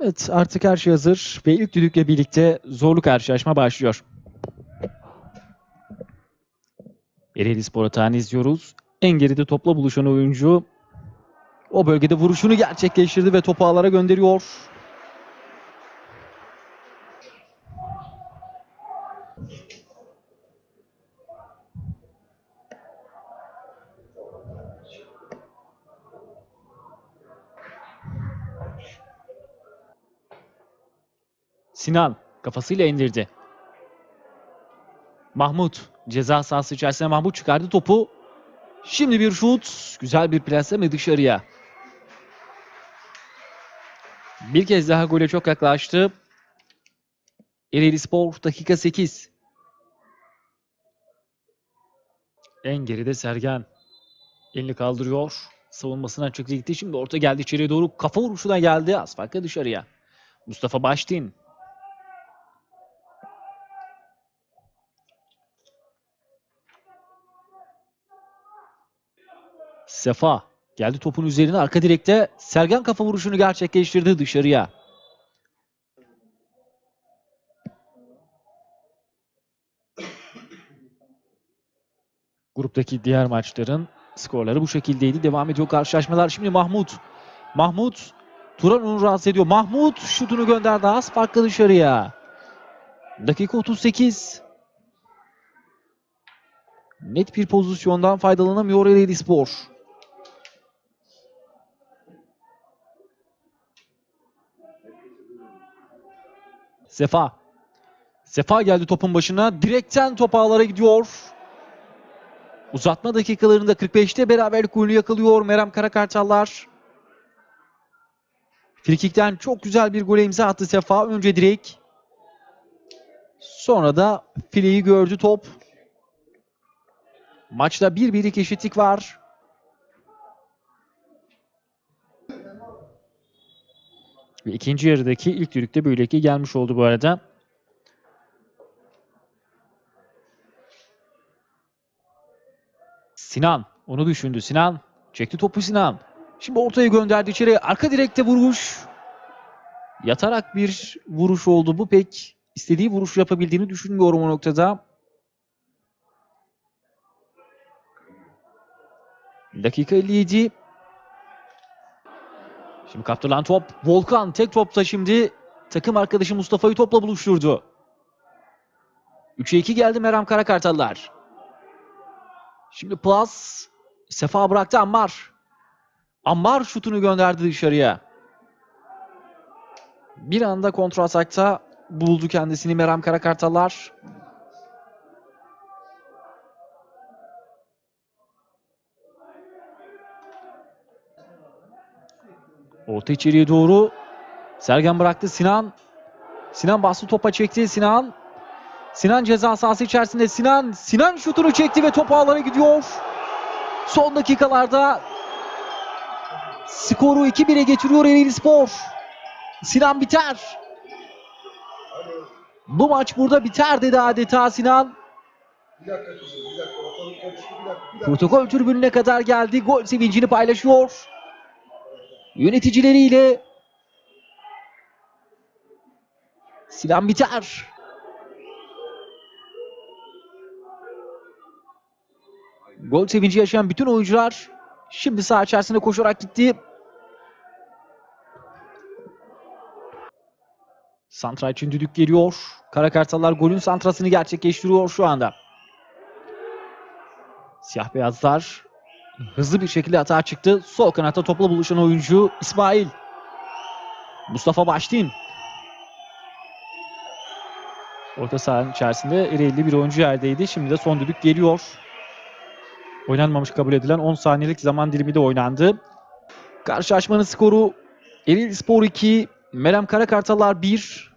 Evet artık her şey hazır ve ilk düdükle birlikte zorlu karşılaşma başlıyor. Ereğli Spor Atağı'nı izliyoruz. En geride topla buluşan oyuncu o bölgede vuruşunu gerçekleştirdi ve topu ağlara gönderiyor. Sinan kafasıyla indirdi. Mahmut ceza sahası içerisinde Mahmut çıkardı topu. Şimdi bir şut. Güzel bir plasleme dışarıya. Bir kez daha gole çok yaklaştı. Ereğli Spor dakika 8. En geride Sergen. Elini kaldırıyor. Savunmasına çıktı gitti. Şimdi orta geldi içeriye doğru. Kafa vuruşuna geldi. Az farkla dışarıya. Mustafa Baştin. Sefa geldi topun üzerine arka direkte Sergen kafa vuruşunu gerçekleştirdi dışarıya. Gruptaki diğer maçların skorları bu şekildeydi. Devam ediyor karşılaşmalar. Şimdi Mahmut. Mahmut Turan onu rahatsız ediyor. Mahmut şutunu gönderdi az farklı dışarıya. Dakika 38. Net bir pozisyondan faydalanamıyor Ereğli Spor. Sefa. Sefa geldi topun başına. Direkten top ağlara gidiyor. Uzatma dakikalarında 45'te beraberlik golünü yakalıyor Merem Karakartallar. Frikikten çok güzel bir gole imza attı Sefa. Önce direk. Sonra da fileyi gördü top. Maçta bir birlik eşitlik var. Ve ikinci yarıdaki ilk düdükte böyleki gelmiş oldu bu arada. Sinan onu düşündü. Sinan çekti topu Sinan. Şimdi ortaya gönderdi içeri. Arka direkte vuruş. Yatarak bir vuruş oldu. Bu pek istediği vuruş yapabildiğini düşünmüyorum o noktada. Dakika 57. Şimdi kaptırılan top. Volkan tek topta şimdi takım arkadaşı Mustafa'yı topla buluşturdu. 3'e 2 geldi Meram Karakartallar. Şimdi pas. Sefa bıraktı Ammar. Ammar şutunu gönderdi dışarıya. Bir anda kontra atakta buldu kendisini Meram Karakartallar. Orta içeriye doğru. Sergen bıraktı Sinan. Sinan bastı topa çekti Sinan. Sinan ceza sahası içerisinde Sinan. Sinan şutunu çekti ve top ağlara gidiyor. Son dakikalarda skoru 2-1'e getiriyor Ereğli Spor. Sinan biter. Bu maç burada biter dedi adeta Sinan. Bir dakika bir. Protokol tribününe kadar geldi. Gol sevincini paylaşıyor. Yöneticileriyle Sinan biter. Gol sevinci yaşayan bütün oyuncular şimdi saha içerisinde koşarak gitti. Santra için düdük geliyor. Karakartallar golün santrasını gerçekleştiriyor şu anda. Siyah beyazlar hızlı bir şekilde atağa çıktı. Sol kanatta topla buluşan oyuncu İsmail. Mustafa Baştin. Orta sahanın içerisinde Ereğli bir oyuncu yerdeydi. Şimdi de son düdük geliyor. Oynanmamış kabul edilen 10 saniyelik zaman dilimi de oynandı. Karşılaşmanın skoru Ereğli Spor 2, Merem Karakartallar 1.